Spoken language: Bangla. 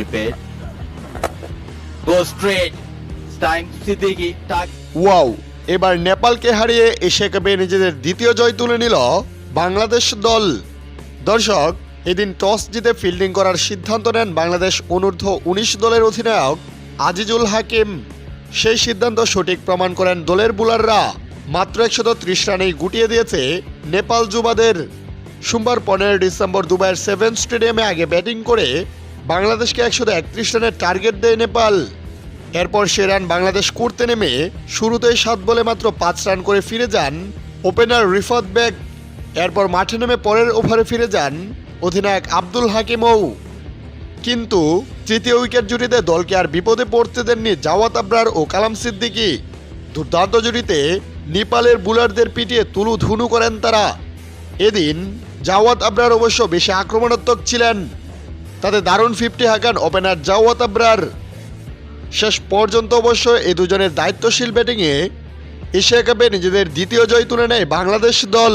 prepared. Go straight. It's time, Siddiqui. Tag. Wow এবার নেপালকে হারিয়ে এশিয়া কাপে নিজেদের দ্বিতীয় জয় তুলে নিল বাংলাদেশ দল দর্শক এদিন টস জিতে ফিল্ডিং করার সিদ্ধান্ত নেন বাংলাদেশ অনূর্ধ্ব উনিশ দলের অধিনায়ক আজিজুল হাকিম সেই সিদ্ধান্ত সঠিক প্রমাণ করেন দলের বোলাররা মাত্র একশত ত্রিশ রানেই গুটিয়ে দিয়েছে নেপাল যুবাদের সোমবার পনেরো ডিসেম্বর দুবাইয়ের সেভেন স্টেডিয়ামে আগে ব্যাটিং করে বাংলাদেশকে একশো একত্রিশ রানের টার্গেট দেয় নেপাল। এরপর সে রান বাংলাদেশ করতে নেমে শুরুতেই সাত বলে মাত্র পাঁচ রান করে ফিরে যান ওপেনার রিফাত বেগ। এরপর মাঠে নেমে পরের ওভারে ফিরে যান অধিনায়ক আব্দুল হাকিমও। কিন্তু তৃতীয় উইকেট জুটিতে দলকে আর বিপদে পড়তে দেননি জাওয়াত আবরার ও কালাম সিদ্দিকি। দুর্দান্ত জুটিতে নেপালের বুলারদের পিটিয়ে তুলু ধুনু করেন তারা। এদিন জাওয়াত আবরার অবশ্য বেশি আক্রমণাত্মক ছিলেন। তাতে দারুণ ফিফটি হাঁকান ওপেনার জাওয়াত আবরার। শেষ পর্যন্ত অবশ্য এই দুজনের দায়িত্বশীল ব্যাটিংয়ে এশিয়া কাপে নিজেদের দ্বিতীয় জয় তুলে নেয় বাংলাদেশ দল।